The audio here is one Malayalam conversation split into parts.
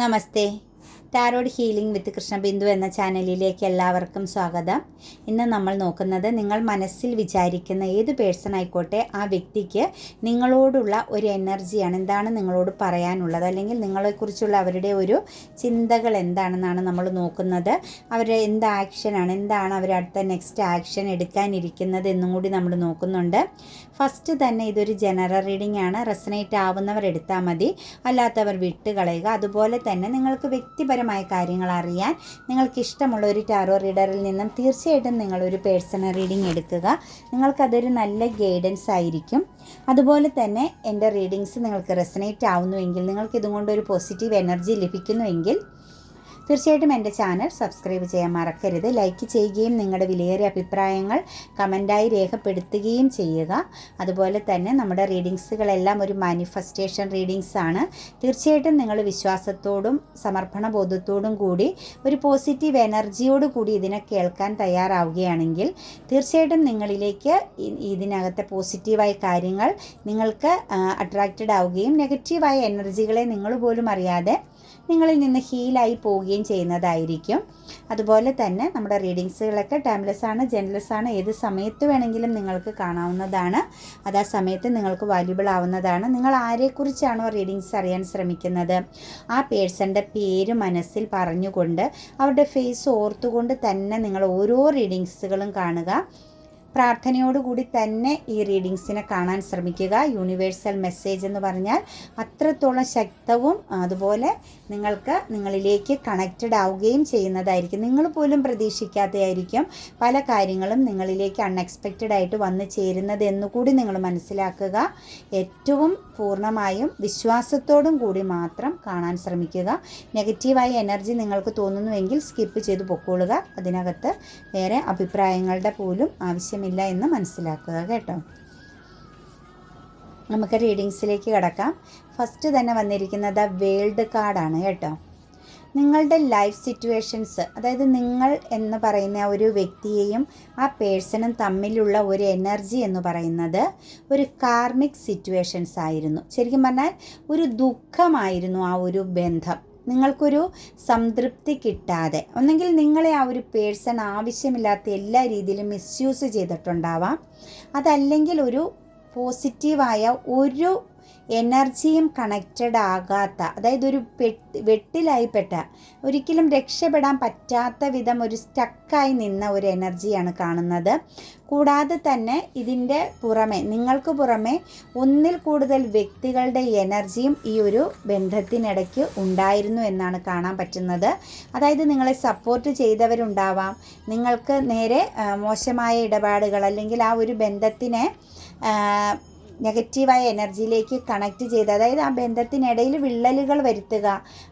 Namaste. Tarot healing with Krishnabindu എന്ന ചാനലിലേക്ക് എല്ലാവർക്കും സ്വാഗതം. ഇന്ന് നമ്മൾ നോക്കുന്നത് നിങ്ങൾ മനസ്സിൽ വിചാരിക്കുന്ന ഏത് പേഴ്സൺ ആയിക്കോട്ടെ ആ വ്യക്തിക്ക് നിങ്ങളോടുള്ള ഒരു എനർജിയാണ് എന്താണ് നിങ്ങളോട് പറയാനുള്ളത്? അല്ലെങ്കിൽ നിങ്ങളെക്കുറിച്ചുള്ള അവരുടെ ഒരു ചിന്തകൾ എന്താണെന്നാണ് നമ്മൾ നോക്കുന്നത്. അവരുടെ എന്ത് ആക്ഷനാണ് എന്താണ് അവർ അടുത്ത നെക്സ്റ്റ് ആക്ഷൻ എടുക്കാനിരിക്കുന്നത് എന്നും കൂടി നമ്മൾ നോക്കുന്നുണ്ട്. ഫസ്റ്റ് തന്നെ ഇതൊരു ജനറൽ റീഡിംഗ് ആണ്. റെസനേറ്റ് ആവുന്നവർ എടുത്താൽ മതി. അല്ലാത്തവർ വിട്ടുകളയുക അതുപോലെ തന്നെ നിങ്ങൾക്ക് വ്യക്തിപരമായ കാര്യങ്ങൾ അറിയാൻ നിങ്ങൾക്ക് ഇഷ്ടമുള്ള ഒരു ടാറോ റീഡറിൽ നിന്നും തീർച്ചയായിട്ടും നിങ്ങളൊരു പേഴ്സണൽ റീഡിംഗ് എടുക്കുക. നിങ്ങൾക്കതൊരു നല്ല ഗൈഡൻസ് ആയിരിക്കും. അതുപോലെ തന്നെ എന്റെ റീഡിങ്സ് നിങ്ങൾക്ക് റെസനേറ്റ് ആവുന്നുവെങ്കിൽ നിങ്ങൾക്ക് ഇതുകൊണ്ട് ഒരു പോസിറ്റീവ് എനർജി ലഭിക്കുന്നുവെങ്കിൽ തീർച്ചയായിട്ടും എന്റെ ചാനൽ സബ്സ്ക്രൈബ് ചെയ്യാൻ മറക്കരുത്. ലൈക്ക് ചെയ്യുകയും നിങ്ങളുടെ വിലയേറിയ അഭിപ്രായങ്ങൾ കമന്റായി രേഖപ്പെടുത്തുകയും ചെയ്യുക. അതുപോലെ തന്നെ നമ്മുടെ റീഡിങ്സുകളെല്ലാം ഒരു മാനിഫെസ്റ്റേഷൻ റീഡിങ്സ് ആണ്. തീർച്ചയായിട്ടും നിങ്ങൾ വിശ്വാസത്തോടും സമർപ്പണ ബോധത്തോടും കൂടി ഒരു പോസിറ്റീവ് എനർജിയോട് കൂടി ഇതിനെ കേൾക്കാൻ തയ്യാറാവുകയാണെങ്കിൽ തീർച്ചയായിട്ടും നിങ്ങളിലേക്ക് ഇതിനകത്തെ പോസിറ്റീവായ കാര്യങ്ങൾ നിങ്ങൾക്ക് അട്രാക്റ്റഡ് ആവുകയും നെഗറ്റീവായ എനർജികളെ നിങ്ങൾ പോലും അറിയാതെ നിങ്ങളിൽ നിന്ന് ഹീലായി പോവുകയും ചെയ്യുന്നതായിരിക്കും. അതുപോലെ തന്നെ നമ്മുടെ റീഡിങ്സുകളൊക്കെ ടൈംലെസ് ആണ് ജെൻലെസ് ആണ്. ഏത് സമയത്ത് വേണമെങ്കിലും നിങ്ങൾക്ക് കാണാവുന്നതാണ്. അത് ആ സമയത്ത് നിങ്ങൾക്ക് വാല്യുബിൾ ആവുന്നതാണ്. നിങ്ങൾ ആരെക്കുറിച്ചാണോ റീഡിങ്സ് അറിയാൻ ശ്രമിക്കുന്നത്? ആ പേഴ്സന്റെ പേര് മനസ്സിൽ പറഞ്ഞുകൊണ്ട് അവരുടെ ഫേസ് ഓർത്തുകൊണ്ട് തന്നെ നിങ്ങൾ ഓരോ റീഡിങ്സുകളും കാണുക. പ്രാർത്ഥനയോടുകൂടി തന്നെ ഈ റീഡിങ്സിനെ കാണാൻ ശ്രമിക്കുക. യൂണിവേഴ്സൽ മെസ്സേജ് എന്ന് പറഞ്ഞാൽ അത്രത്തോളം ശക്തവും അതുപോലെ നിങ്ങൾക്ക് നിങ്ങളിലേക്ക് കണക്റ്റഡ് ആവുകയും ചെയ്യുന്നതായിരിക്കും. നിങ്ങൾ പോലും പ്രതീക്ഷിക്കാത്തതായിരിക്കും പല കാര്യങ്ങളും നിങ്ങളിലേക്ക് അൺഎക്സ്പെക്റ്റഡ് ആയിട്ട് വന്നു ചേരുന്നത് എന്നുകൂടി നിങ്ങൾ മനസ്സിലാക്കുക. ഏറ്റവും പൂർണമായും വിശ്വാസത്തോടും കൂടി മാത്രം കാണാൻ ശ്രമിക്കുക. നെഗറ്റീവായ എനർജി നിങ്ങൾക്ക് തോന്നുന്നുവെങ്കിൽ സ്കിപ്പ് ചെയ്ത് പൊക്കോളുക. അതിനകത്ത് വേറെ അഭിപ്രായങ്ങളുടെ പോലും ആവശ്യമില്ല എന്ന് മനസ്സിലാക്കുക കേട്ടോ. നമുക്ക് റീഡിങ്സിലേക്ക് കിടക്കാം. ഫസ്റ്റ് തന്നെ വന്നിരിക്കുന്നത് വേൾഡ് കാർഡാണ് കേട്ടോ. നിങ്ങളുടെ ലൈഫ് സിറ്റുവേഷൻസ് അതായത് നിങ്ങൾ എന്ന് പറയുന്ന ഒരു വ്യക്തിയെയും ആ പേഴ്സണും തമ്മിലുള്ള ഒരു എനർജി എന്ന് പറയുന്നത് ഒരു കാർമിക് സിറ്റുവേഷൻസ് ആയിരുന്നു. ശരിക്കും പറഞ്ഞാൽ ഒരു ദുഃഖമായിരുന്നു ആ ഒരു ബന്ധം. നിങ്ങൾക്കൊരു സംതൃപ്തി കിട്ടാതെ. ഒന്നെങ്കിൽ നിങ്ങളെ ആ ഒരു പേഴ്സൺ ആവശ്യമില്ലാത്ത എല്ലാ രീതിയിലും മിസ്യൂസ് ചെയ്തിട്ടുണ്ടാവാം. അതല്ലെങ്കിൽ ഒരു പോസിറ്റീവായ ഒരു എനർജിയും കണക്റ്റഡ് ആകാത്ത അതായത് ഒരു പെട്ട് വെട്ടിലായിപ്പെട്ട ഒരിക്കലും രക്ഷപ്പെടാൻ പറ്റാത്ത വിധം ഒരു സ്റ്റക്കായി നിന്ന ഒരു എനർജിയാണ് കാണുന്നത്. കൂടാതെ തന്നെ ഇതിന്റെ പുറമെ നിങ്ങൾക്ക് പുറമെ ഒന്നിൽ കൂടുതൽ വ്യക്തികളുടെ എനർജിയും ഈ ഒരു ബന്ധത്തിനിടയ്ക്ക് ഉണ്ടായിരുന്നു എന്നാണ് കാണാൻ പറ്റുന്നത്. അതായത് നിങ്ങളെ സപ്പോർട്ട് ചെയ്തവരുണ്ടാവാം. നിങ്ങൾക്ക് നേരെ മോശമായ ഇടപാടുകൾ അല്ലെങ്കിൽ ആ ഒരു ബന്ധത്തിനെ നെഗറ്റീവായ എനർജിയിലേക്ക് കണക്ട് ചെയ്ത് അതായത് ആ ബന്ധത്തിനിടയിൽ വിള്ളലുകൾ വരുത്തുക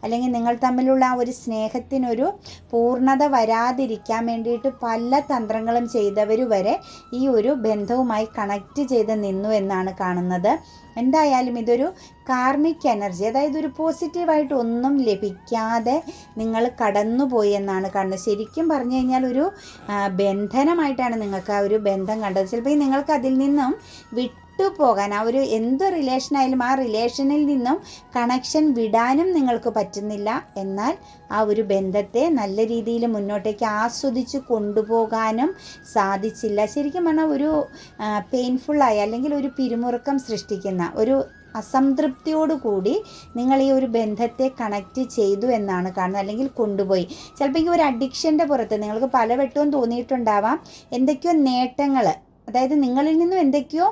അല്ലെങ്കിൽ നിങ്ങൾ തമ്മിലുള്ള ആ ഒരു സ്നേഹത്തിനൊരു പൂർണത വരാതിരിക്കാൻ വേണ്ടിയിട്ട് പല തന്ത്രങ്ങളും ചെയ്തവർ വരെ ഈ ഒരു ബന്ധവുമായി കണക്ട് ചെയ്ത് നിന്നു എന്നാണ് കാണുന്നത്. എന്തായാലും ഇതൊരു കാർമിക് എനർജി അതായത് ഒരു പോസിറ്റീവായിട്ട് ഒന്നും ലഭിക്കാതെ നിങ്ങൾ കടന്നുപോയി എന്നാണ് കാണുന്നത്. ശരിക്കും പറഞ്ഞു കഴിഞ്ഞാൽ ഒരു ബന്ധനമായിട്ടാണ് നിങ്ങൾക്ക് ആ ഒരു ബന്ധം കണ്ടത്. ചിലപ്പോൾ നിങ്ങൾക്ക് അതിൽ നിന്നും വിട്ടുപോകാൻ ആ ഒരു എന്ത് റിലേഷനായാലും ആ റിലേഷനിൽ നിന്നും കണക്ഷൻ വിടാനും നിങ്ങൾക്ക് പറ്റുന്നില്ല. എന്നാൽ ആ ഒരു ബന്ധത്തെ നല്ല രീതിയിൽ മുന്നോട്ടേക്ക് ആസ്വദിച്ച് കൊണ്ടുപോകാനും സാധിച്ചില്ല. ശരിക്കും പറഞ്ഞാൽ ഒരു പെയിൻഫുള്ളായി അല്ലെങ്കിൽ ഒരു പിരിമുറുക്കം സൃഷ്ടിക്കുന്ന ഒരു അസംതൃപ്തിയോടുകൂടി നിങ്ങൾ ഈ ഒരു ബന്ധത്തെ കണക്റ്റ് ചെയ്തു എന്നാണ് കാണുന്നത്. അല്ലെങ്കിൽ കൊണ്ടുപോയി. ചിലപ്പോൾ ഈ ഒരു അഡിക്ഷന്റെ പുറത്ത് നിങ്ങൾക്ക് പലവട്ടവും തോന്നിയിട്ടുണ്ടാവാം. എന്തൊക്കെയോ നേട്ടങ്ങൾ അതായത് നിങ്ങളിൽ നിന്നും എന്തൊക്കെയോ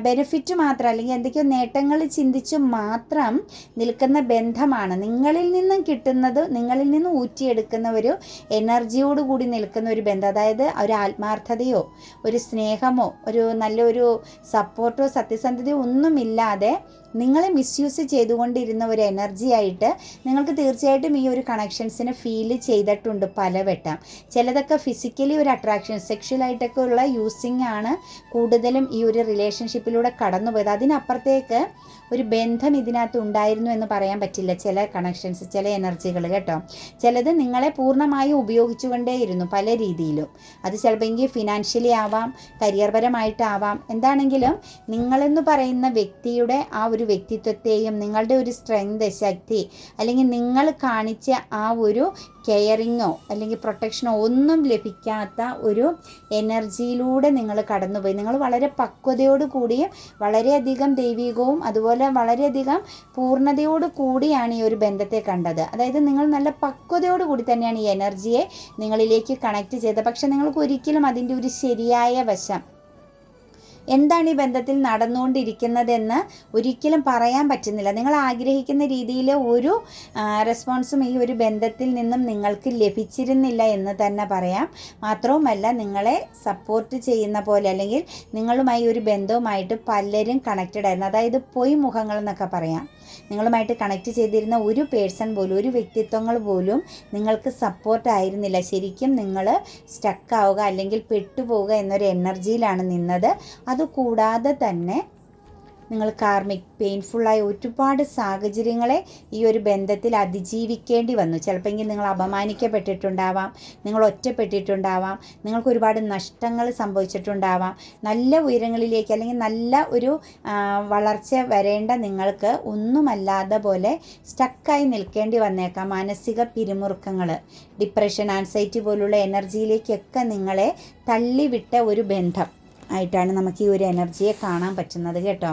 ബെനിഫിറ്റ് മാത്രം അല്ലെങ്കിൽ എന്തൊക്കെയോ നേട്ടങ്ങൾ ചിന്തിച്ച് മാത്രം നിൽക്കുന്ന ബന്ധമാണ്. നിങ്ങളിൽ നിന്നും കിട്ടുന്നത് നിങ്ങളിൽ നിന്നും ഊറ്റിയെടുക്കുന്ന ഒരു എനർജിയോട് കൂടി നിൽക്കുന്ന ഒരു ബന്ധം. അതായത് ഒരു ആത്മാർത്ഥതയോ ഒരു സ്നേഹമോ ഒരു നല്ലൊരു സപ്പോർട്ടോ സത്യസന്ധതയോ ഒന്നുമില്ലാതെ നിങ്ങളെ മിസ്യൂസ് ചെയ്തുകൊണ്ടിരുന്ന ഒരു എനർജി ആയിട്ട് നിങ്ങൾക്ക് തീർച്ചയായിട്ടും ഈ ഒരു കണക്ഷൻസിനെ ഫീൽ ചെയ്തിട്ടുണ്ട് പലവട്ടം. ചിലതൊക്കെ ഫിസിക്കലി ഒരു അട്രാക്ഷൻ സെക്ഷലായിട്ടൊക്കെ ഉള്ള യൂസിങ് ആണ് കൂടുതലും ഈ ഒരു റിലേഷൻഷിപ്പിലൂടെ കടന്നുപോയത്. അതിനപ്പുറത്തേക്ക് ഒരു ബന്ധം ഇതിനകത്ത് ഉണ്ടായിരുന്നു എന്ന് പറയാൻ പറ്റില്ല ചില കണക്ഷൻസ് ചില എനർജികൾ കേട്ടോ. ചിലത് നിങ്ങളെ പൂർണമായും ഉപയോഗിച്ചുകൊണ്ടേയിരുന്നു പല രീതിയിലും. അത് ചിലപ്പോൾ എങ്കിൽ ഫിനാൻഷ്യലി ആവാം കരിയർപരമായിട്ടാവാം എന്താണെങ്കിലും നിങ്ങളെന്ന് പറയുന്ന വ്യക്തിയുടെ ആ ഒരു ഒരു വ്യക്തിത്വത്തെയും നിങ്ങളുടെ ഒരു സ്ട്രെങ്ത് ശക്തി അല്ലെങ്കിൽ നിങ്ങൾ കാണിച്ച ആ ഒരു കെയറിങ്ങോ അല്ലെങ്കിൽ പ്രൊട്ടക്ഷനോ ഒന്നും ലഭിക്കാത്ത ഒരു എനർജിയിലൂടെ നിങ്ങൾ കടന്നുപോയി. നിങ്ങൾ വളരെ പക്വതയോട് കൂടിയും വളരെയധികം ദൈവികവും അതുപോലെ വളരെയധികം പൂർണതയോട് കൂടിയാണ് ഈ ഒരു ബന്ധത്തെ കണ്ടത്. അതായത് നിങ്ങൾ നല്ല പക്വതയോട് കൂടി തന്നെയാണ് ഈ എനർജിയെ നിങ്ങളിലേക്ക് കണക്ട് ചെയ്തത്. പക്ഷെ നിങ്ങൾക്ക് ഒരിക്കലും അതിന്റെ ഒരു ശരിയായ വശം എന്താണ് ഈ ബന്ധത്തിൽ നടന്നുകൊണ്ടിരിക്കുന്നതെന്ന് ഒരിക്കലും പറയാൻ പറ്റുന്നില്ല. നിങ്ങൾ ആഗ്രഹിക്കുന്ന രീതിയിൽ ഒരു റെസ്പോൺസും ഈ ഒരു ബന്ധത്തിൽ നിന്നും നിങ്ങൾക്ക് ലഭിച്ചിരുന്നില്ല എന്ന് തന്നെ പറയാം. മാത്രവുമല്ല നിങ്ങളെ സപ്പോർട്ട് ചെയ്യുന്ന പോലെ അല്ലെങ്കിൽ നിങ്ങളുമായി ഒരു ബന്ധവുമായിട്ട് പലരും കണക്റ്റഡ് ആയിരുന്നു. അതായത് പൊയ് മുഖങ്ങൾ എന്നൊക്കെ പറയാം. നിങ്ങളുമായിട്ട് കണക്ട് ചെയ്തിരുന്ന ഒരു പേഴ്സൺ പോലും ഒരു വ്യക്തിത്വങ്ങൾ പോലും നിങ്ങൾക്ക് സപ്പോർട്ട് ആയിരുന്നില്ല. ശരിക്കും നിങ്ങൾ സ്റ്റക്കാവുക അല്ലെങ്കിൽ പെട്ടുപോവുക എന്നൊരു എനർജിയിലാണ് നിന്നത്. അതുകൂടാതെ തന്നെ നിങ്ങൾ കാർമിക് പെയിൻഫുള്ളായ ഒരുപാട് സാഹചര്യങ്ങളെ ഈ ഒരു ബന്ധത്തിൽ അതിജീവിക്കേണ്ടി വന്നു. ചിലപ്പോൾ നിങ്ങൾ അപമാനിക്കപ്പെട്ടിട്ടുണ്ടാവാം നിങ്ങൾ ഒറ്റപ്പെട്ടിട്ടുണ്ടാവാം നിങ്ങൾക്ക് ഒരുപാട് നഷ്ടങ്ങൾ സംഭവിച്ചിട്ടുണ്ടാവാം. നല്ല ഉയരങ്ങളിലേക്ക് അല്ലെങ്കിൽ നല്ല ഒരു വളർച്ച വരേണ്ട നിങ്ങൾക്ക് ഒന്നുമല്ലാതെ പോലെ സ്റ്റക്കായി നിൽക്കേണ്ടി വന്നേക്കാം. മാനസിക പിരിമുറുക്കങ്ങൾ ഡിപ്രഷൻ ആൻസൈറ്റി പോലുള്ള എനർജിയിലേക്കൊക്കെ നിങ്ങളെ തള്ളിവിട്ട ഒരു ബന്ധം. ആയിട്ടാണ് നമുക്ക് ഈ ഒരു എനർജിയെ കാണാൻ പറ്റുന്നത് കേട്ടോ.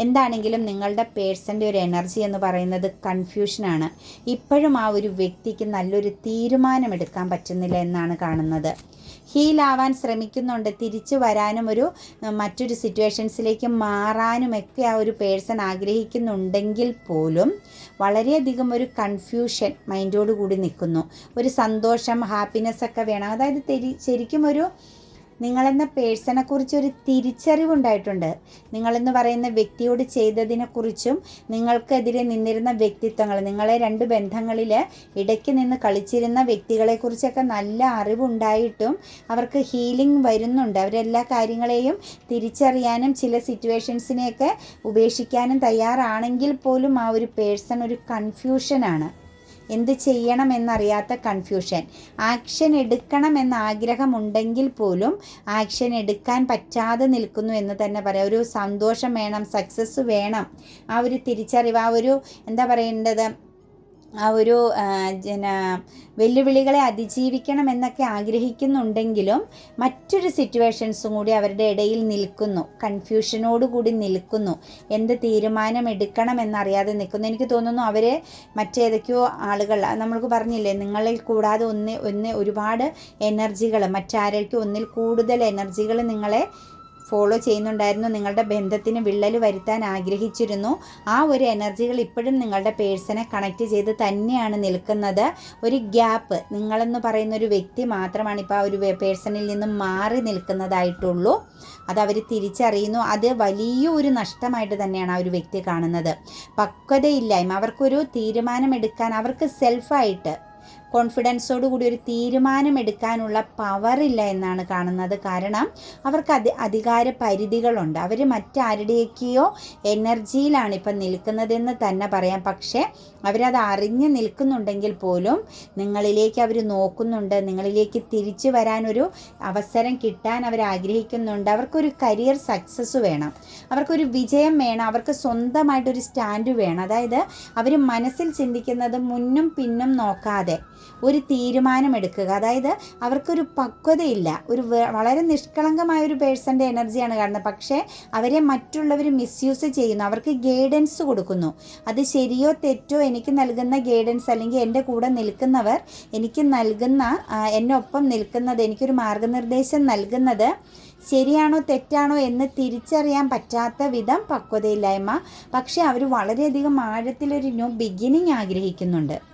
എന്താണെങ്കിലും നിങ്ങളുടെ പേഴ്സന്റെ ഒരു എനർജി എന്ന് പറയുന്നത് കൺഫ്യൂഷനാണ് ഇപ്പോഴും ആ ഒരു വ്യക്തിക്ക് നല്ലൊരു തീരുമാനമെടുക്കാൻ പറ്റുന്നില്ല എന്നാണ് കാണുന്നത്. ഹീലാവാൻ ശ്രമിക്കുന്നുണ്ട്. തിരിച്ചു വരാനും ഒരു മറ്റൊരു സിറ്റുവേഷൻസിലേക്ക് മാറാനുമൊക്കെ ആ ഒരു പേഴ്സൺ ആഗ്രഹിക്കുന്നുണ്ടെങ്കിൽ പോലും വളരെയധികം ഒരു കൺഫ്യൂഷൻ മൈൻഡോട് കൂടി നിൽക്കുന്നു. ഒരു സന്തോഷം ഹാപ്പിനെസ് ഒക്കെ വേണം. അതായത് ശരിക്കും ഒരു നിങ്ങളെന്ന പേഴ്സണെ കുറിച്ച് ഒരു തിരിച്ചറിവുണ്ടായിട്ടുണ്ട്. നിങ്ങളെന്ന് പറയുന്ന വ്യക്തിയോട് ചെയ്തതിനെക്കുറിച്ചും നിങ്ങൾക്കെതിരെ നിന്നിരുന്ന വ്യക്തിത്വങ്ങൾ നിങ്ങളെ രണ്ട് ബന്ധങ്ങളിൽ ഇടയ്ക്ക് നിന്ന് കളിച്ചിരുന്ന വ്യക്തികളെക്കുറിച്ചൊക്കെ നല്ല അറിവുണ്ടായിട്ടും അവർക്ക് ഹീലിംഗ് വരുന്നുണ്ട്. അവരെല്ലാ കാര്യങ്ങളെയും തിരിച്ചറിയാനും ചില സിറ്റുവേഷൻസിനെയൊക്കെ ഉപേക്ഷിക്കാനും തയ്യാറാണെങ്കിൽ പോലും ആ ഒരു പേഴ്സൺ ഒരു കൺഫ്യൂഷനാണ് എന്ത് ചെയ്യണമെന്നറിയാത്ത കൺഫ്യൂഷൻ ആക്ഷൻ എടുക്കണം എന്ന ആഗ്രഹമുണ്ടെങ്കിൽ പോലും ആക്ഷൻ എടുക്കാൻ പറ്റാതെ നിൽക്കുന്നു എന്ന് തന്നെ പറയാം. ഒരു സന്തോഷം വേണം സക്സസ് വേണം. ആ ഒരു തിരിച്ചറിവ് ആ ഒരു എന്താ പറയേണ്ടത്? ആ ഒരു പിന്നെ വെല്ലുവിളികളെ അതിജീവിക്കണം എന്നൊക്കെ ആഗ്രഹിക്കുന്നുണ്ടെങ്കിലും മറ്റൊരു സിറ്റുവേഷൻസും കൂടി അവരുടെ ഇടയിൽ നിൽക്കുന്നു. കൺഫ്യൂഷനോടുകൂടി നിൽക്കുന്നു. എന്ത് തീരുമാനം എടുക്കണം എന്നറിയാതെ നിൽക്കുന്നു. എനിക്ക് തോന്നുന്നു അവർ മറ്റേതൊക്കെയോ ആളുകൾ നമ്മൾക്ക് പറഞ്ഞില്ലേ നിങ്ങളിൽ കൂടാതെ ഒന്ന് ഒന്ന് ഒരുപാട് എനർജികൾ മറ്റാരേക്കും ഒന്നിൽ കൂടുതൽ എനർജികൾ നിങ്ങളെ ഫോളോ ചെയ്യുന്നുണ്ടായിരുന്നു. നിങ്ങളുടെ ബന്ധത്തിന് വിള്ളൽ വരുത്താൻ ആഗ്രഹിച്ചിരുന്നു. ആ ഒരു എനർജികൾ ഇപ്പോഴും നിങ്ങളുടെ പേഴ്സണെ കണക്ട് ചെയ്ത് തന്നെയാണ് നിൽക്കുന്നത്. ഒരു ഗ്യാപ്പ് നിങ്ങളെന്ന് പറയുന്ന ഒരു വ്യക്തി മാത്രമാണ് ഇപ്പോൾ ആ ഒരു പേഴ്സണിൽ നിന്നും മാറി നിൽക്കുന്നതായിട്ടുള്ളൂ. അത് അവർ തിരിച്ചറിയുന്നു. അത് വലിയൊരു നഷ്ടമായിട്ട് തന്നെയാണ് ആ ഒരു വ്യക്തി കാണുന്നത്. പക്വതയില്ലായ്മ അവർക്കൊരു തീരുമാനമെടുക്കാൻ അവർക്ക് സെൽഫായിട്ട് കോൺഫിഡൻസോട് കൂടി ഒരു തീരുമാനമെടുക്കാനുള്ള പവറില്ല എന്നാണ് കാണുന്നത്. കാരണം അവർക്ക് അതി അധികാര പരിധികളുണ്ട്. അവർ മറ്റാരുടെയൊക്കെയോ എനർജിയിലാണ് ഇപ്പം നിൽക്കുന്നതെന്ന് തന്നെ പറയാം. പക്ഷേ അവരത് അറിഞ്ഞ് നിൽക്കുന്നുണ്ടെങ്കിൽ പോലും നിങ്ങളിലേക്ക് അവർ നോക്കുന്നുണ്ട്. നിങ്ങളിലേക്ക് തിരിച്ചു വരാനൊരു അവസരം കിട്ടാൻ അവർ ആഗ്രഹിക്കുന്നുണ്ട്. അവർക്കൊരു കരിയർ സക്സസ് വേണം. അവർക്കൊരു വിജയം വേണം. അവർക്ക് സ്വന്തമായിട്ടൊരു സ്റ്റാൻഡ് വേണം. അതായത് അവർ മനസ്സിൽ ചിന്തിക്കുന്നത് മുന്നും പിന്നും നോക്കാതെ. ഒരു തീരുമാനമെടുക്കുക. അതായത് അവർക്കൊരു പക്വതയില്ല. ഒരു വളരെ നിഷ്കളങ്കമായ ഒരു പേഴ്സന്റെ എനർജിയാണ് കാണുന്നത്. പക്ഷേ അവരെ മറ്റുള്ളവർ മിസ്യൂസ് ചെയ്യുന്നു. അവർക്ക് ഗൈഡൻസ് കൊടുക്കുന്നു. അത് ശരിയോ തെറ്റോ എനിക്ക് നൽകുന്ന ഗൈഡൻസ് അല്ലെങ്കിൽ എന്റെ കൂടെ നിൽക്കുന്നവർ എനിക്ക് നൽകുന്ന എന്നെ ഒപ്പം നിൽക്കുന്നത് എനിക്കൊരു മാർഗനിർദ്ദേശം നൽകുന്നത് ശരിയാണോ തെറ്റാണോ എന്ന് തിരിച്ചറിയാൻ പറ്റാത്ത വിധം പക്വതയില്ലായ്മ. പക്ഷേ അവർ വളരെയധികം ആഴത്തിലൊരു ന്യൂ ബിഗിനിങ് ആഗ്രഹിക്കുന്നുണ്ട്.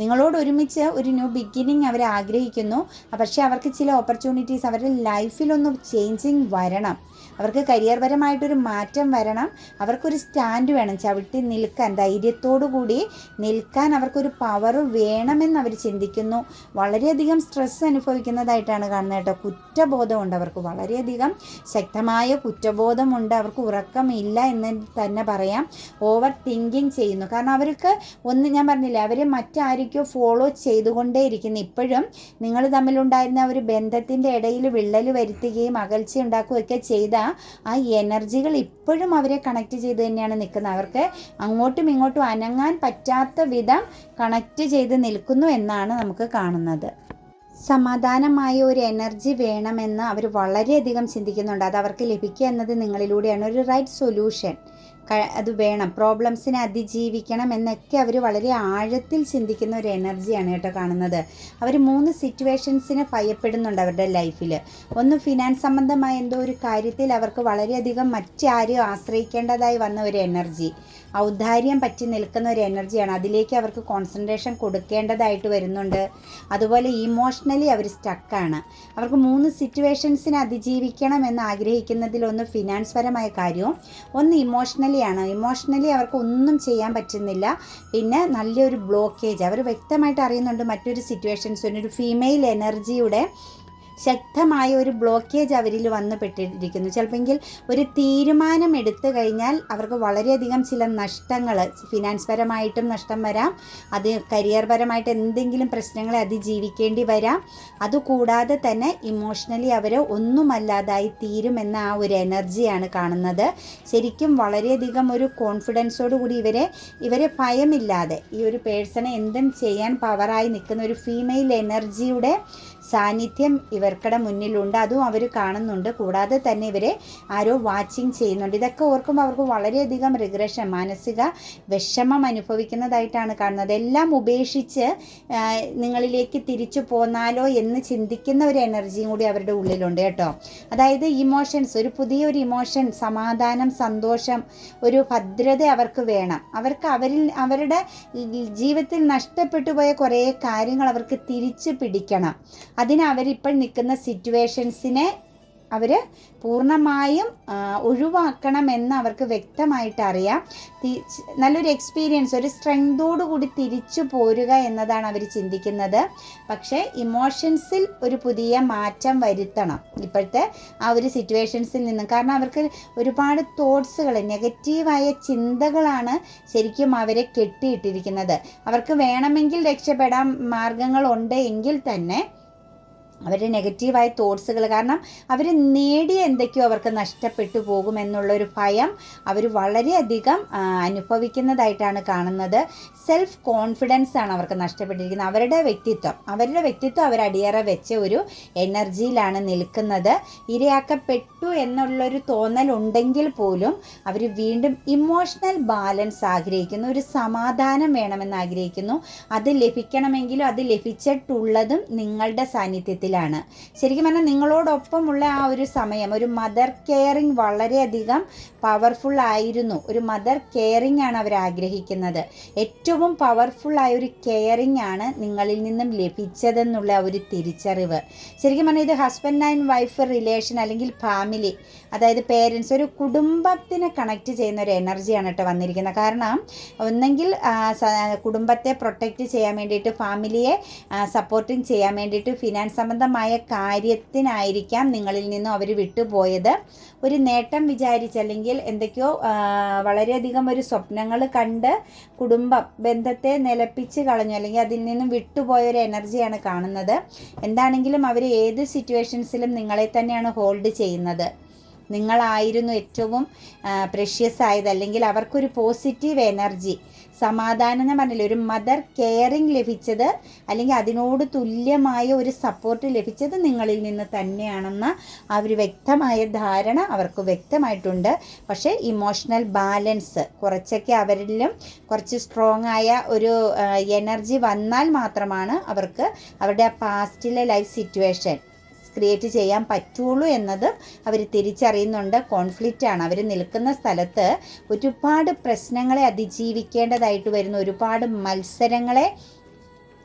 നിങ്ങളോട് ഒരുമിച്ച് ഒരു ന്യൂ ബിഗിനിങ് അവർ ആഗ്രഹിക്കുന്നു. പക്ഷേ അവർക്ക് ചില ഓപ്പർച്യൂണിറ്റീസ് അവരുടെ ലൈഫിലൊന്ന് ചേഞ്ചിങ് വരണം. അവർക്ക് കരിയർ പരമായിട്ടൊരു മാറ്റം വരണം. അവർക്കൊരു സ്റ്റാൻഡ് വേണം. ചവിട്ടി നിൽക്കാൻ ധൈര്യത്തോടു കൂടി നിൽക്കാൻ അവർക്കൊരു പവർ വേണമെന്ന് അവർ ചിന്തിക്കുന്നു. വളരെയധികം സ്ട്രെസ് അനുഭവിക്കുന്നതായിട്ടാണ് കാണുന്നത് കേട്ടോ. കുറ്റബോധമുണ്ട് അവർക്ക്. വളരെയധികം ശക്തമായ കുറ്റബോധമുണ്ട്. അവർക്ക് ഉറക്കമില്ല എന്ന് തന്നെ പറയാം. ഓവർ തിങ്കിങ് ചെയ്യുന്നു. കാരണം അവർക്ക് ഒന്ന് ഞാൻ പറഞ്ഞില്ല അവർ മറ്റാരിക്കോ ഫോളോ ചെയ്തുകൊണ്ടേയിരിക്കുന്നു. ഇപ്പോഴും നിങ്ങൾ തമ്മിലുണ്ടായിരുന്ന ഒരു ബന്ധത്തിന്റെ ഇടയിൽ വിള്ളൽ വരുത്തുകയും അകൽച്ച ഉണ്ടാക്കുകയൊക്കെ ചെയ്ത ആ എനർജികൾ ഇപ്പോഴും അവരെ കണക്ട് ചെയ്ത് തന്നെയാണ് നിൽക്കുന്നത്. അവർക്ക് അങ്ങോട്ടും ഇങ്ങോട്ടും അനങ്ങാൻ പറ്റാത്ത വിധം കണക്ട് ചെയ്ത് നിൽക്കുന്നു എന്നാണ് നമുക്ക് കാണുന്നത്. സമാധാനമായ ഒരു എനർജി വേണമെന്ന് അവർ വളരെയധികം ചിന്തിക്കുന്നുണ്ട്. അത് അവർക്ക് ലഭിക്കുക എന്നത് നിങ്ങളിലൂടെയാണ്. ഒരു റൈറ്റ് സൊല്യൂഷൻ അത് വേണം. പ്രോബ്ലംസിനെ അതിജീവിക്കണം എന്നൊക്കെ അവർ വളരെ ആഴത്തിൽ ചിന്തിക്കുന്ന ഒരു എനർജിയാണ് കേട്ടോ കാണുന്നത്. അവർ മൂന്ന് സിറ്റുവേഷൻസിനെ ഭയപ്പെടുന്നുണ്ട് അവരുടെ ലൈഫിൽ ഒന്ന് ഫിനാൻസ് സംബന്ധമായ എന്തോ ഒരു കാര്യത്തിൽ അവർക്ക് വളരെയധികം മറ്റാരെയും ആശ്രയിക്കേണ്ടതായി വന്ന ഒരു എനർജി ഔദാര്യം പറ്റി നിൽക്കുന്ന ഒരു എനർജിയാണ്. അതിലേക്ക് അവർക്ക് കോൺസെൻട്രേഷൻ കൊടുക്കേണ്ടതായിട്ട് വരുന്നുണ്ട്. അതുപോലെ ഇമോഷണലി അവർ സ്റ്റക്കാണ് അവർക്ക് മൂന്ന് സിറ്റുവേഷൻസിനെ അതിജീവിക്കണം എന്ന് ആഗ്രഹിക്കുന്നതിൽ ഒന്ന് ഫിനാൻസ് പരമായ കാര്യവും ഒന്ന് ഇമോഷണലി ആണ്. ഇമോഷണലി അവർക്ക് ഒന്നും ചെയ്യാൻ പറ്റുന്നില്ല. പിന്നെ നല്ലൊരു ബ്ലോക്കേജ് അവർ വ്യക്തമായിട്ട് അറിയുന്നുണ്ട് മറ്റൊരു സിറ്റുവേഷൻസ് ഒരു ഫീമെയിൽ എനർജിയുടെ ശക്തമായ ഒരു ബ്ലോക്കേജ് അവരിൽ വന്നു പെട്ടിരിക്കുന്നു. ചിലപ്പോൾ ഒരു തീരുമാനം എടുത്തു കഴിഞ്ഞാൽ അവർക്ക് വളരെയധികം ചില നഷ്ടങ്ങൾ ഫിനാൻസ് പരമായിട്ടും നഷ്ടം വരാം. അത് കരിയർ പരമായിട്ട് എന്തെങ്കിലും പ്രശ്നങ്ങളെ അതിജീവിക്കേണ്ടി വരാം. അതുകൂടാതെ തന്നെ ഇമോഷണലി അവർ ഒന്നുമല്ലാതായി തീരുമെന്ന ആ ഒരു എനർജിയാണ് കാണുന്നത്. ശരിക്കും വളരെയധികം ഒരു കോൺഫിഡൻസോട് കൂടി ഇവരെ ഇവരെ ഭയമില്ലാതെ ഈ ഒരു പേഴ്സണെ എന്തും ചെയ്യാൻ പവറായി നിൽക്കുന്ന ഒരു ഫീമെയിൽ എനർജിയുടെ സാന്നിധ്യം ഇവർക്കടെ മുന്നിലുണ്ട്. അതും അവർ കാണുന്നുണ്ട്. കൂടാതെ തന്നെ ഇവരെ ആരോ വാച്ചിങ് ചെയ്യുന്നുണ്ട്. ഇതൊക്കെ ഓർക്കുമ്പോൾ അവർക്ക് വളരെയധികം റിഗ്രഷൻ മാനസിക വിഷമം അനുഭവിക്കുന്നതായിട്ടാണ് കാണുന്നത്. എല്ലാം ഉപേക്ഷിച്ച് നിങ്ങളിലേക്ക് തിരിച്ചു പോന്നാലോ എന്ന് ചിന്തിക്കുന്ന ഒരു എനർജിയും കൂടി അവരുടെ ഉള്ളിലുണ്ട് കേട്ടോ. അതായത് ഇമോഷൻസ് ഒരു പുതിയൊരു ഇമോഷൻ സമാധാനം സന്തോഷം ഒരു ഭദ്രത അവർക്ക് വേണം. അവർക്ക് അവരിൽ അവരുടെ ജീവിതത്തിൽ നഷ്ടപ്പെട്ടു പോയ കുറേ കാര്യങ്ങൾ അവർക്ക് തിരിച്ചു പിടിക്കണം. അതിന് അവരിപ്പോൾ നിൽക്കുന്ന സിറ്റുവേഷൻസിനെ അവർ പൂർണമായും ഒഴിവാക്കണമെന്ന് അവർക്ക് വ്യക്തമായിട്ട് അറിയാം. നല്ലൊരു എക്സ്പീരിയൻസ് ഒരു സ്ട്രെങ്തോടു കൂടി തിരിച്ചു പോരുക എന്നതാണ് അവർ ചിന്തിക്കുന്നത്. പക്ഷേ ഇമോഷൻസിൽ ഒരു പുതിയ മാറ്റം വരുത്തണം ഇപ്പോഴത്തെ ആ ഒരു സിറ്റുവേഷൻസിൽ നിന്നും. കാരണം അവർക്ക് ഒരുപാട് തോട്ട്സുകൾ നെഗറ്റീവായ ചിന്തകളാണ് ശരിക്കും അവരെ കെട്ടിയിട്ടിരിക്കുന്നത്. അവർക്ക് വേണമെങ്കിൽ രക്ഷപ്പെടാൻ മാർഗങ്ങളുണ്ട് എങ്കിൽ തന്നെ അവരുടെ നെഗറ്റീവായ തോട്ട്സുകൾ. കാരണം അവർ നേടിയ എന്തൊക്കെയോ അവർക്ക് നഷ്ടപ്പെട്ടു പോകുമെന്നുള്ളൊരു ഭയം അവർ വളരെയധികം അനുഭവിക്കുന്നതായിട്ടാണ് കാണുന്നത്. സെൽഫ് കോൺഫിഡൻസ് ആണ് അവർക്ക് നഷ്ടപ്പെട്ടിരിക്കുന്നത്. അവരുടെ വ്യക്തിത്വം അവരുടെ വ്യക്തിത്വം അവർ അടിയറ വെച്ച ഒരു എനർജിയിലാണ് നിൽക്കുന്നത്. ഇരയാക്കപ്പെട്ടു എന്നുള്ളൊരു തോന്നൽ ഉണ്ടെങ്കിൽ പോലും അവർ വീണ്ടും ഇമോഷണൽ ബാലൻസ് ആഗ്രഹിക്കുന്നു. ഒരു സമാധാനം വേണമെന്ന് ആഗ്രഹിക്കുന്നു. അത് ലഭിക്കണമെങ്കിലും അത് ലഭിച്ചിട്ടുള്ളതും നിങ്ങളുടെ സാന്നിധ്യത്തിൽ സ്റ്റേജിലാണ് ശരിക്കും പറഞ്ഞാൽ നിങ്ങളോടൊപ്പമുള്ള ആ ഒരു സമയം ഒരു മദർ കെയറിങ് വളരെയധികം പവർഫുൾ ആയിരുന്നു. ഒരു മദർ കെയറിങ് ആണ് അവർ ആഗ്രഹിക്കുന്നത്. ഏറ്റവും പവർഫുൾ ആയ ഒരു കെയറിങ് ആണ് നിങ്ങളിൽ നിന്നും ലഭിച്ചതെന്നുള്ള ഒരു തിരിച്ചറിവ്. ശരിക്കും പറഞ്ഞാൽ ഇത് ഹസ്ബൻഡ് ആൻഡ് വൈഫ് റിലേഷൻ അല്ലെങ്കിൽ ഫാമിലി അതായത് പേരൻസ് ഒരു കുടുംബത്തിനെ കണക്ട് ചെയ്യുന്ന ഒരു എനർജിയാണ് കേട്ടോ വന്നിരിക്കുന്നത്. കാരണം ഒന്നെങ്കിൽ കുടുംബത്തെ പ്രൊട്ടക്റ്റ് ചെയ്യാൻ വേണ്ടിയിട്ട് ഫാമിലിയെ സപ്പോർട്ടിങ് ചെയ്യാൻ വേണ്ടിയിട്ട് ഫിനാൻസ് സംബന്ധമായ കാര്യത്തിനായിരിക്കാം നിങ്ങളിൽ നിന്നും അവർ വിട്ടുപോയത്. ഒരു നേട്ടം വിചാരിച്ച് അല്ലെങ്കിൽ എന്തൊക്കെയോ വളരെയധികം ഒരു സ്വപ്നങ്ങൾ കണ്ട് കുടുംബ ബന്ധത്തെ നിലപ്പിച്ച് കളഞ്ഞു അല്ലെങ്കിൽ അതിൽ നിന്നും വിട്ടുപോയ ഒരു എനർജിയാണ് കാണുന്നത്. എന്താണെങ്കിലും അവർ ഏത് സിറ്റുവേഷൻസിലും നിങ്ങളെ തന്നെയാണ് ഹോൾഡ് ചെയ്യുന്നത്. നിങ്ങളായിരുന്നു ഏറ്റവും പ്രഷ്യസ് ആയത് അല്ലെങ്കിൽ അവർക്കൊരു പോസിറ്റീവ് എനർജി. സമാധാനം എന്ന് പറഞ്ഞില്ല? ഒരു മദർ കെയറിങ് ലഭിച്ചത് അല്ലെങ്കിൽ അതിനോട് തുല്യമായ ഒരു സപ്പോർട്ട് ലഭിച്ചത് നിങ്ങളിൽ നിന്ന് തന്നെയാണെന്ന ആ ഒരു വ്യക്തമായ ധാരണ അവർക്ക് വ്യക്തമായിട്ടുണ്ട്. പക്ഷേ ഇമോഷണൽ ബാലൻസ് കുറച്ചൊക്കെ അവരിലും കുറച്ച് സ്ട്രോങ് ആയ ഒരു എനർജി വന്നാൽ മാത്രമാണ് അവർക്ക് അവരുടെ ആ പാസ്റ്റിലെ ലൈഫ് സിറ്റുവേഷൻ ക്രിയേറ്റ് ചെയ്യാൻ പറ്റുള്ളൂ എന്നത് അവർ തിരിച്ചറിയുന്നുണ്ട്. കോൺഫ്ലിക്റ്റ് ആണ്. അവർ നിൽക്കുന്ന സ്ഥലത്ത് ഒരുപാട് പ്രശ്നങ്ങളെ അതിജീവിക്കേണ്ടതായിട്ട് വരുന്ന ഒരുപാട് മത്സരങ്ങളെ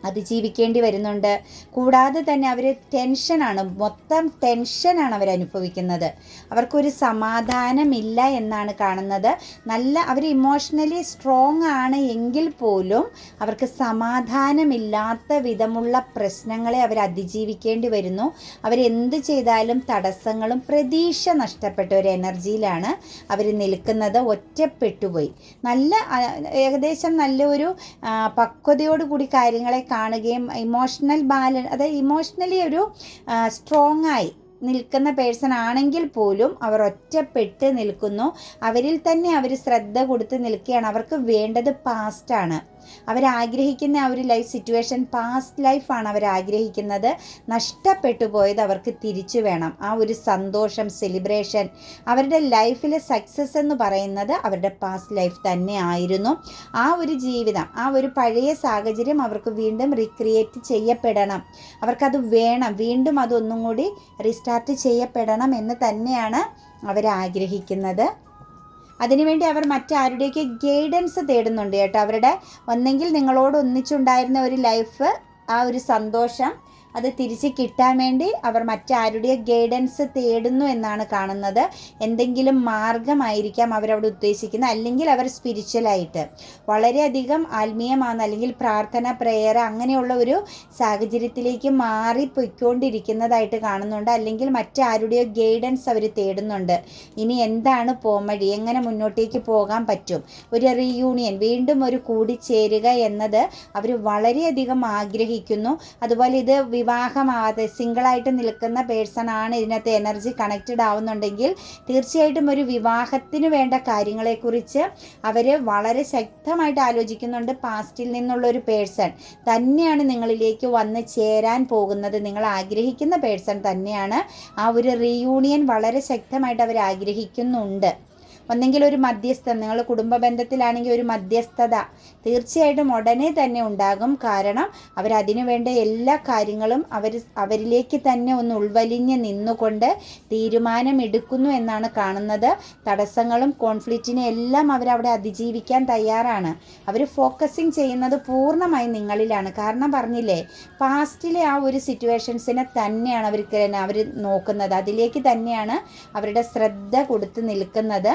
അതിജീവിക്കേണ്ടി വരുന്നുണ്ട്. കൂടാതെ തന്നെ അവർ ടെൻഷനാണ് മൊത്തം ടെൻഷനാണ് അവർ അനുഭവിക്കുന്നത്. അവർക്കൊരു സമാധാനമില്ല എന്നാണ് കാണുന്നത്. നല്ല അവർ ഇമോഷണലി സ്ട്രോങ് ആണ് എങ്കിൽ പോലും അവർക്ക് സമാധാനമില്ലാത്ത വിധമുള്ള പ്രശ്നങ്ങളെ അവർ അതിജീവിക്കേണ്ടി വരുന്നു. അവരെന്ത് ചെയ്താലും തടസ്സങ്ങളും പ്രതീക്ഷ നഷ്ടപ്പെട്ട ഒരു എനർജിയിലാണ് അവർ നിൽക്കുന്നത്. ഒറ്റപ്പെട്ടുപോയി. നല്ല ഏകദേശം നല്ലൊരു പക്വതയോടുകൂടി കാര്യങ്ങളെ കാണുകയും ഇമോഷണൽ ബാലൻസ് അതായത് ഇമോഷണലി ഒരു സ്ട്രോങ് ആയി നിൽക്കുന്ന പേഴ്സൺ ആണെങ്കിൽ പോലും അവർ ഒറ്റപ്പെട്ട് നിൽക്കുന്നു. അവരിൽ തന്നെ അവർ ശ്രദ്ധ കൊടുത്ത് നിൽക്കുകയാണ്. അവർക്ക് വേണ്ടത് പാസ്റ്റാണ് അവരാഗ്രഹിക്കുന്ന ആ ഒരു ലൈഫ് സിറ്റുവേഷൻ പാസ്റ്റ് ലൈഫാണ് അവരാഗ്രഹിക്കുന്നത്. നഷ്ടപ്പെട്ടു പോയത് അവർക്ക് തിരിച്ചു വേണം. ആ ഒരു സന്തോഷം സെലിബ്രേഷൻ അവരുടെ ലൈഫിലെ സക്സസ് എന്ന് പറയുന്നത് അവരുടെ പാസ്റ്റ് ലൈഫ് തന്നെ ആയിരുന്നു. ആ ഒരു ജീവിതം ആ ഒരു പഴയ സാഹചര്യം അവർക്ക് വീണ്ടും റീക്രിയേറ്റ് ചെയ്യപ്പെടണം. അവർക്കത് വേണം വീണ്ടും അതൊന്നും കൂടി റീസ്റ്റാർട്ട് ചെയ്യപ്പെടണം എന്ന് തന്നെയാണ് അവരാഗ്രഹിക്കുന്നത്. അതിനുവേണ്ടി അവർ മറ്റാരുടെയൊക്കെ ഗൈഡൻസ് തേടുന്നുണ്ട് കേട്ടോ. അവരുടെ ഒന്നെങ്കിൽ നിങ്ങളോട് ഒന്നിച്ചുണ്ടായിരുന്ന ഒരു ലൈഫ് ആ ഒരു സന്തോഷം അത് തിരിച്ച് കിട്ടാൻ വേണ്ടി അവർ മറ്റാരുടെ ഗൈഡൻസ് തേടുന്നു എന്നാണ് കാണുന്നത്. എന്തെങ്കിലും മാർഗമായിരിക്കാം അവരവിടെ ഉദ്ദേശിക്കുന്നത്. അല്ലെങ്കിൽ അവർ സ്പിരിച്വലായിട്ട് വളരെയധികം ആത്മീയമാണ് അല്ലെങ്കിൽ പ്രാർത്ഥന പ്രേയർ അങ്ങനെയുള്ള ഒരു സാഹചര്യത്തിലേക്ക് മാറി പൊയ്ക്കൊണ്ടിരിക്കുന്നതായിട്ട് കാണുന്നുണ്ട്. അല്ലെങ്കിൽ മറ്റാരുടെയോ ഗൈഡൻസ് അവർ തേടുന്നുണ്ട്. ഇനി എന്താണ് പോംവഴി എങ്ങനെ മുന്നോട്ടേക്ക് പോകാൻ പറ്റും? ഒരു റീയൂണിയൻ വീണ്ടും ഒരു കൂടിച്ചേരുക എന്നത് അവർ വളരെയധികം ആഗ്രഹിക്കുന്നു. അതുപോലെ ഇത് വിവാഹമാവാതെ സിംഗിളായിട്ട് നിൽക്കുന്ന പേഴ്സൺ ആണ് ഇതിനകത്ത് എനർജി കണക്റ്റഡ് ആവുന്നുണ്ടെങ്കിൽ തീർച്ചയായിട്ടും ഒരു വിവാഹത്തിന് വേണ്ട കാര്യങ്ങളെക്കുറിച്ച് അവർ വളരെ ശക്തമായിട്ട് ആലോചിക്കുന്നുണ്ട് പാസ്റ്റിൽ നിന്നുള്ള ഒരു പേഴ്സൺ. തന്നെയാണ് നിങ്ങളിലേക്ക് വന്ന് ചേരാൻ പോകുന്നത്. നിങ്ങൾ ആഗ്രഹിക്കുന്ന പേഴ്സൺ തന്നെയാണ്. ആ ഒരു റീയൂണിയൻ വളരെ ശക്തമായിട്ട് അവർ ആഗ്രഹിക്കുന്നുണ്ട്. ഒന്നെങ്കിൽ ഒരു മധ്യസ്ഥ നിങ്ങൾ കുടുംബ ബന്ധത്തിലാണെങ്കിൽ ഒരു മധ്യസ്ഥത തീർച്ചയായിട്ടും ഉടനെ തന്നെ ഉണ്ടാകും. കാരണം അവരതിനു വേണ്ട എല്ലാ കാര്യങ്ങളും അവർ അവരിലേക്ക് തന്നെ ഒന്ന് ഉൾവലിഞ്ഞ് നിന്നുകൊണ്ട് തീരുമാനമെടുക്കുന്നു എന്നാണ് കാണുന്നത്. തടസ്സങ്ങളും കോൺഫ്ലിക്റ്റിനെ എല്ലാം അവരവിടെ അതിജീവിക്കാൻ തയ്യാറാണ്. അവർ ഫോക്കസിങ് ചെയ്യുന്നത് പൂർണമായി നിങ്ങളിലാണ്. കാരണം പറഞ്ഞില്ലേ പാസ്റ്റിലെ ആ ഒരു സിറ്റുവേഷൻസിനെ തന്നെയാണ് അവർക്ക് അവർ നോക്കുന്നത്. അതിലേക്ക് തന്നെയാണ് അവരുടെ ശ്രദ്ധ കൊടുത്ത് നിൽക്കുന്നത്.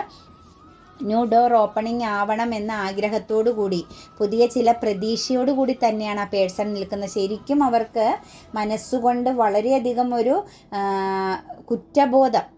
ന്യൂ ഡോർ ഓപ്പണിംഗ് ആവണം എന്ന ആഗ്രഹത്തോടു കൂടി പുതിയ ചില പ്രതീക്ഷയോടുകൂടി തന്നെയാണ് ആ പേഴ്സൺ നിൽക്കുന്നത്. ശരിക്കും അവർക്ക് മനസ്സുകൊണ്ട് വളരെയധികം ഒരു കുറ്റബോധം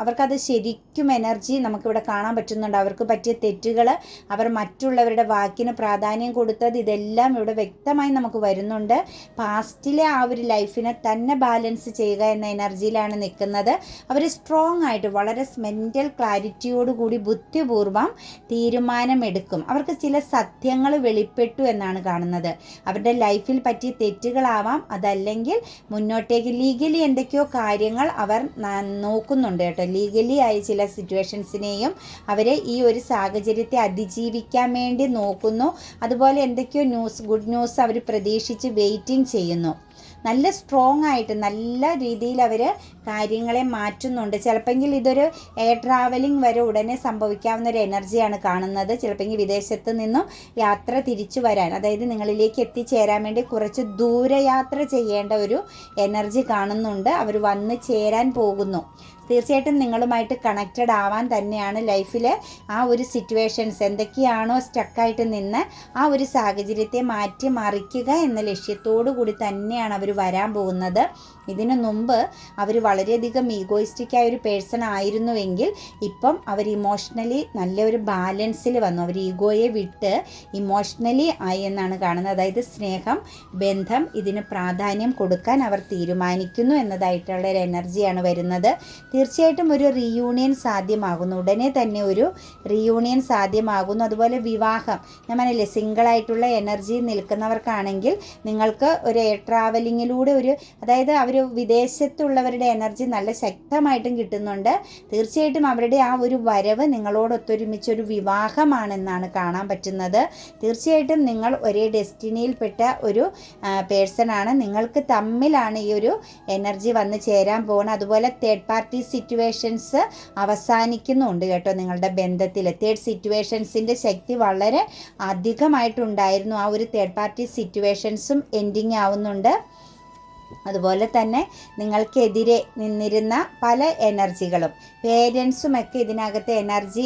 അവർക്കത് ശരിക്കും എനർജി നമുക്കിവിടെ കാണാൻ പറ്റുന്നുണ്ട്. അവർക്ക് പറ്റിയ തെറ്റുകൾ അവർ മറ്റുള്ളവരുടെ വാക്കിന് പ്രാധാന്യം കൊടുത്തത് ഇതെല്ലാം ഇവിടെ വ്യക്തമായി നമുക്ക് വരുന്നുണ്ട്. പാസ്റ്റിലെ ആ ഒരു ലൈഫിനെ തന്നെ ബാലൻസ് ചെയ്യുക എന്ന എനർജിയിലാണ് നിൽക്കുന്നത്. അവർ സ്ട്രോങ് ആയിട്ട് വളരെ മെന്റൽ ക്ലാരിറ്റിയോടുകൂടി ബുദ്ധിപൂർവം തീരുമാനമെടുക്കും. അവർക്ക് ചില സത്യങ്ങൾ വെളിപ്പെട്ടു എന്നാണ് കാണുന്നത്. അവരുടെ ലൈഫിൽ പറ്റിയ തെറ്റുകളാവാം. അതല്ലെങ്കിൽ മുന്നോട്ടേക്ക് ലീഗലി എന്തൊക്കെയോ കാര്യങ്ങൾ അവർ നോക്കുന്നുണ്ട് കേട്ടോ. ലീഗലി ആയ ചില സിറ്റുവേഷൻസിനെയും അവരെ ഈ ഒരു സാഹചര്യത്തെ അതിജീവിക്കാൻ വേണ്ടി നോക്കുന്നു. അതുപോലെ എന്തൊക്കെയോ ന്യൂസ് ഗുഡ് ന്യൂസ് അവർ പ്രതീക്ഷിച്ച് വെയിറ്റിംഗ് ചെയ്യുന്നു. നല്ല സ്ട്രോങ് ആയിട്ട് നല്ല രീതിയിൽ അവർ കാര്യങ്ങളെ മാറ്റുന്നുണ്ട്. ചിലപ്പോൾ ഇതൊരു എയർ ട്രാവലിംഗ് വരെ ഉടനെ സംഭവിക്കാവുന്ന ഒരു എനർജിയാണ് കാണുന്നത്. ചിലപ്പോൾ വിദേശത്ത് നിന്നും യാത്ര തിരിച്ചു വരാൻ അതായത് നിങ്ങളിലേക്ക് എത്തിച്ചേരാൻ വേണ്ടി കുറച്ച് ദൂരയാത്ര ചെയ്യേണ്ട ഒരു എനർജി കാണുന്നുണ്ട്. അവർ വന്ന് ചേരാൻ പോകുന്നു. തീർച്ചയായിട്ടും നിങ്ങളുമായിട്ട് കണക്റ്റഡ് ആവാൻ തന്നെയാണ് ലൈഫിൽ ആ ഒരു സിറ്റുവേഷൻസ് എന്തൊക്കെയാണോ സ്റ്റക്കായിട്ട് നിന്ന് ആ ഒരു സാഹചര്യത്തെ മാറ്റി മറിക്കുക എന്ന ലക്ഷ്യത്തോടു കൂടി തന്നെയാണ് അവർ വരാൻ പോകുന്നത്. ഇതിനു മുമ്പ് അവർ വളരെയധികം ഈഗോയിസ്റ്റിക് ആയ ഒരു പേഴ്സൺ ആയിരുന്നുവെങ്കിൽ ഇപ്പം അവർ ഇമോഷണലി നല്ലൊരു ബാലൻസിൽ വന്നു. അവർ ഈഗോയെ വിട്ട് ഇമോഷണലി ആയി എന്നാണ് കാണുന്നത്. അതായത് സ്നേഹം ബന്ധം ഇതിന് പ്രാധാന്യം കൊടുക്കാൻ അവർ തീരുമാനിക്കുന്നു എന്നതായിട്ടുള്ള ഒരു എനർജിയാണ് വരുന്നത്. തീർച്ചയായിട്ടും ഒരു റീയൂണിയൻ സാധ്യമാകുന്നു. ഉടനെ തന്നെ ഒരു റീയൂണിയൻ സാധ്യമാകുന്നു. അതുപോലെ വിവാഹം. ഞാൻ പറഞ്ഞില്ലേ സിംഗിളായിട്ടുള്ള എനർജി നിൽക്കുന്നവർക്കാണെങ്കിൽ നിങ്ങൾക്ക് ഒരു എയർ ട്രാവലിങ്ങിലൂടെ ഒരു അതായത് അവർ വിദേശത്തുള്ളവരുടെ എനർജി നല്ല ശക്തമായിട്ടും കിട്ടുന്നുണ്ട്. തീർച്ചയായിട്ടും അവരുടെ ആ ഒരു വരവ് നിങ്ങളോടൊത്തൊരുമിച്ച് ഒരു വിവാഹമാണെന്നാണ് കാണാൻ പറ്റുന്നത്. തീർച്ചയായിട്ടും നിങ്ങൾ ഒരേ ഡെസ്റ്റിനിയിൽപ്പെട്ട ഒരു പേഴ്സണാണ്. നിങ്ങൾക്ക് തമ്മിലാണ് ഈ ഒരു എനർജി വന്ന് ചേരാൻ പോകുന്നത് അതുപോലെ തേർഡ് പാർട്ടി സിറ്റുവേഷൻസ് അവസാനിക്കുന്നുണ്ട് കേട്ടോ നിങ്ങളുടെ ബന്ധത്തിൽ തേർഡ് സിറ്റുവേഷൻസിന്റെ ശക്തി വളരെ അധികമായിട്ടുണ്ടായിരുന്നു. ആ ഒരു തേർഡ് പാർട്ടി സിറ്റുവേഷൻസും എൻഡിങ് ആവുന്നുണ്ട്. അതുപോലെ തന്നെ നിങ്ങൾക്കെതിരെ നിന്നിരുന്ന പല എനർജികളും. പേരൻസുമൊക്കെ ഇതിനകത്ത് എനർജി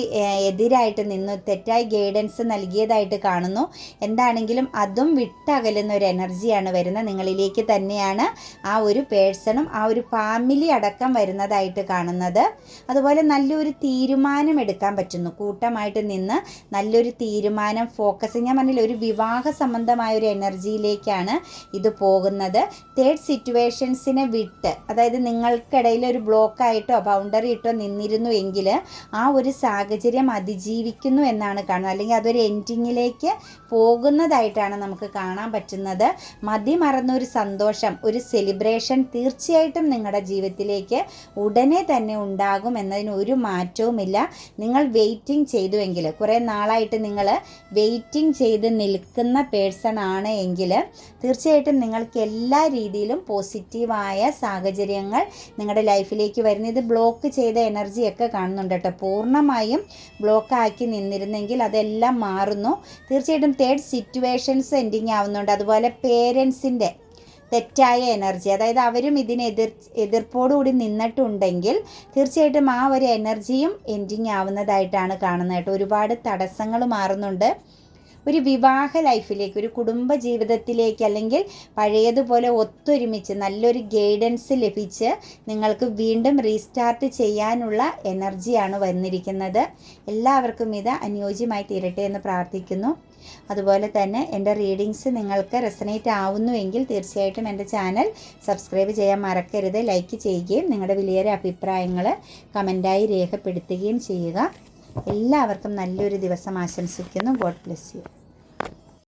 എതിരായിട്ട് നിന്നു തെറ്റായി ഗൈഡൻസ് നൽകിയതായിട്ട് കാണുന്നു. എന്താണെങ്കിലും അതും വിട്ടകലുന്ന ഒരു എനർജിയാണ് വരുന്നത്. നിങ്ങളിലേക്ക് തന്നെയാണ് ആ ഒരു പേഴ്സണും ആ ഒരു ഫാമിലി അടക്കം വരുന്നതായിട്ട് കാണുന്നത്. അതുപോലെ നല്ലൊരു തീരുമാനം എടുക്കാൻ പറ്റുന്നു. കൂട്ടമായിട്ട് നിന്ന് നല്ലൊരു തീരുമാനം ഫോക്കസ് ഞാൻ പറഞ്ഞില്ല ഒരു വിവാഹ സംബന്ധമായ ഒരു എനർജിയിലേക്കാണ് ഇത് പോകുന്നത്. തേർഡ് സിറ്റുവേഷൻ സിറ്റുവേഷൻസിനെ വിട്ട് അതായത് നിങ്ങൾക്കിടയിൽ ഒരു ബ്ലോക്കായിട്ടോ ബൗണ്ടറി ഇട്ടോ നിന്നിരുന്നു എങ്കിൽ ആ ഒരു സാഹചര്യം അതിജീവിക്കുന്നു എന്നാണ് കാണുന്നത്. അല്ലെങ്കിൽ അതൊരു എൻഡിങ്ങിലേക്ക് പോകുന്നതായിട്ടാണ് നമുക്ക് കാണാൻ പറ്റുന്നത്. മതി മറന്നൊരു സന്തോഷം ഒരു സെലിബ്രേഷൻ തീർച്ചയായിട്ടും നിങ്ങളുടെ ജീവിതത്തിലേക്ക് ഉടനെ തന്നെ ഉണ്ടാകും എന്നതിന് ഒരു മാറ്റവുമില്ല. നിങ്ങൾ വെയിറ്റിംഗ് ചെയ്തുവെങ്കിൽ കുറേ നാളായിട്ട് നിങ്ങൾ വെയിറ്റിംഗ് ചെയ്ത് നിൽക്കുന്ന പേഴ്സൺ ആണ് എങ്കിൽ തീർച്ചയായിട്ടും നിങ്ങൾക്ക് എല്ലാ രീതിയിലും പോസിറ്റീവായ സാഹചര്യങ്ങൾ നിങ്ങളുടെ ലൈഫിലേക്ക് വരുന്ന. ഇത് ബ്ലോക്ക് ചെയ്ത എനർജിയൊക്കെ കാണുന്നുണ്ട് കേട്ടോ. പൂർണമായും ബ്ലോക്ക് ആക്കി നിന്നിരുന്നെങ്കിൽ അതെല്ലാം മാറുന്നു. തീർച്ചയായിട്ടും തേർഡ് സിറ്റുവേഷൻസ് എൻഡിങ് ആവുന്നുണ്ട്. അതുപോലെ പേരൻസിന്റെ തെറ്റായ എനർജി അതായത് അവരും ഇതിനെ എതിർ എതിർപ്പോടുകൂടി നിന്നിട്ടുണ്ടെങ്കിൽ തീർച്ചയായിട്ടും ആ ഒരു എനർജിയും എൻഡിങ് ആവുന്നതായിട്ടാണ് കാണുന്നത് കേട്ടോ. ഒരുപാട് തടസ്സങ്ങൾ മാറുന്നുണ്ട്. ഒരു വിവാഹ ലൈഫിലേക്ക് ഒരു കുടുംബ ജീവിതത്തിലേക്ക് അല്ലെങ്കിൽ പഴയതുപോലെ ഒത്തൊരുമിച്ച് നല്ലൊരു ഗൈഡൻസ് ലഭിച്ച് നിങ്ങൾക്ക് വീണ്ടും റീസ്റ്റാർട്ട് ചെയ്യാനുള്ള എനർജിയാണ് വന്നിരിക്കുന്നത്. എല്ലാവർക്കും ഇത് അനുയോജ്യമായി തീരട്ടെ എന്ന് പ്രാർത്ഥിക്കുന്നു. അതുപോലെ തന്നെ എന്റെ റീഡിങ്സ് നിങ്ങൾക്ക് റെസനേറ്റ് ആവുന്നുവെങ്കിൽ തീർച്ചയായിട്ടും എന്റെ ചാനൽ സബ്സ്ക്രൈബ് ചെയ്യാൻ മറക്കരുത്. ലൈക്ക് ചെയ്യുകയും നിങ്ങളുടെ വലിയൊരു അഭിപ്രായങ്ങൾ കമന്റായി രേഖപ്പെടുത്തുകയും ചെയ്യുക. എല്ലാവർക്കും നല്ലൊരു ദിവസം ആശംസിക്കുന്നു. God bless you.